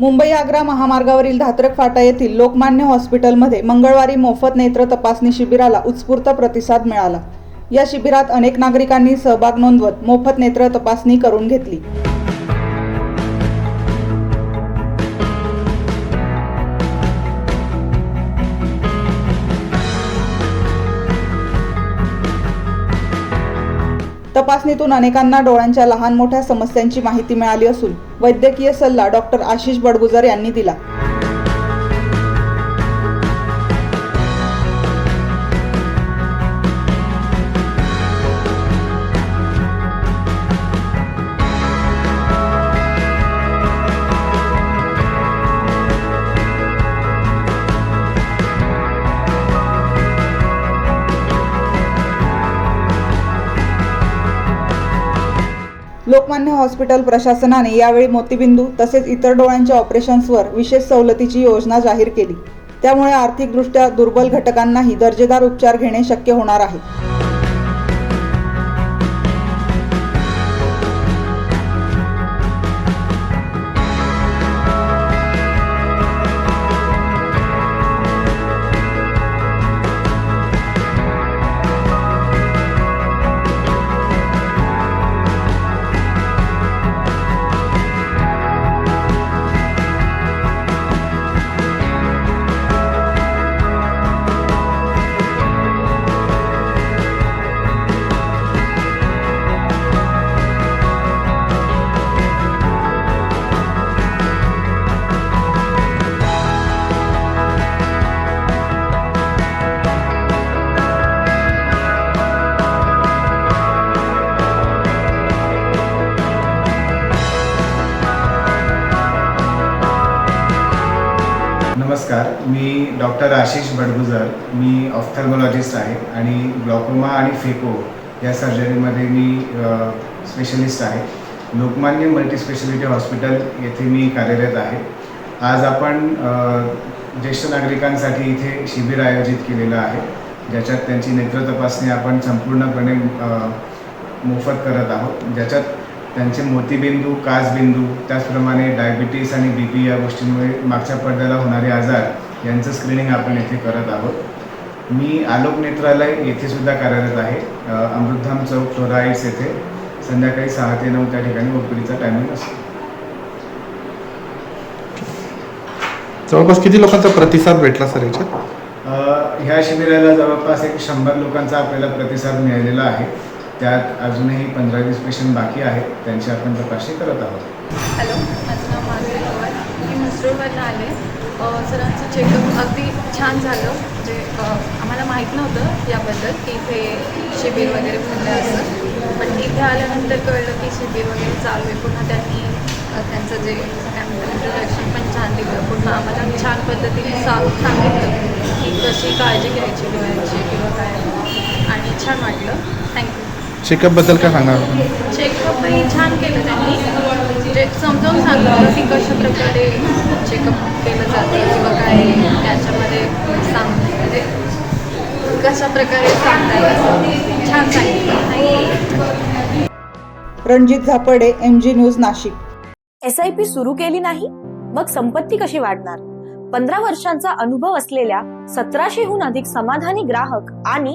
मुंबई आग्रा महामार्गावरील धात्रक फाटा येथील लोकमान्य हॉस्पिटलमध्ये मंगळवारी मोफत नेत्र तपासणी शिबिराला उत्स्फूर्त प्रतिसाद मिळाला. या शिबिरात अनेक नागरिकांनी सहभाग नोंदवत मोफत नेत्र तपासणी करून घेतली. तपासणीतून अनेकांना डोळ्यांच्या लहान मोठ्या समस्यांची माहिती मिळाली असून वैद्यकीय सल्ला डॉक्टर आशिष बडगुजर यांनी दिला. लोकमान्य हॉस्पिटल प्रशासनाने यावेळी मोतीबिंदू तसेच इतर डोळ्यांच्या ऑपरेशन्सवर विशेष सवलतीची योजना जाहीर केली. त्यामुळे आर्थिकदृष्ट्या दुर्बल घटकांनाही दर्जेदार उपचार घेणे शक्य होणार आहे. नमस्कार. मी डॉक्टर आशिष बडगुजर मी ऑफ्थल्मॉलॉजिस्ट आहे आणि ग्लॉकोमा आणि फेको या सर्जरीमध्ये मी स्पेशलिस्ट आहे. लोकमान्य मल्टीस्पेशालिटी हॉस्पिटल येथे मी कार्यरत आहे. आज आपण ज्येष्ठ नागरिकांसाठी इथे शिबिर आयोजित केलेलं आहे ज्याच्यात त्यांची नेत्र तपासणी आपण संपूर्णपणे मोफत करत आहोत. ज्याच्यात त्यांचे मोतीबिंदू काचबिंदू त्याचप्रमाणे डायबिटीस आणि बी पी या गोष्टींमुळे मागच्या पडद्याला होणारे आजार यांचं स्क्रीनिंग आपण येथे करत आहोत. मी आलोक नेत्रालय येथे सुद्धा कार्यरत आहे. अमृतधाम चौक चोराईट्स येथे. संध्याकाळी सहा ते नऊ त्या ठिकाणी ओपीडीचा टायमिंग असतो. जवळपास किती लोकांचा प्रतिसाद भेटला सर याच्यात? ह्या शिबिराला जवळपास एक शंभर लोकांचा आपल्याला प्रतिसाद मिळालेला आहे. त्यात अजूनही पंधरा वीस पेशंट बाकी आहेत त्यांची आपण तपासणी करत आहोत. हॅलो माझं नाव माधुरी पवार. मी म्हसरूळवरनं आले. अ, सरांचं चेकअप अगदी छान झालं. म्हणजे अ, आम्हाला माहीत नव्हतं याबद्दल की इथे शिबिर वगैरे भरलं असं. पण इथे आल्यानंतर कळलं की शिबिर वगैरे चालू आहे. पुन्हा त्यांनी अ, त्यांचं जे काय म्हणतात इंट्रोडक्शन पण छान दिलं. पुन्हा आम्हाला छान पद्धतीने सा सांगितलं की कशी काळजी घ्यायची डोळ्यांची किंवा काय. आणि छान वाटलं. थँक्यू चेकअपबद्दल काय सांगणार? चेकअपही छान केलं त्यांनी. म्हणजे समजावून सांगितलं की कशा प्रकारे चेकअप केलं जातं किंवा काय त्याच्यामध्ये सांग म्हणजे कशा प्रकारे सांगता येईल छान सांगितलं. Ranjit Zapade M G news Nashik. S I P सुरू केली नाही मग संपत्ती कशी वाढणार? पंधरा वर्षांचा अनुभव असलेल्या सतराशेहून अधिक समाधानी ग्राहक आणि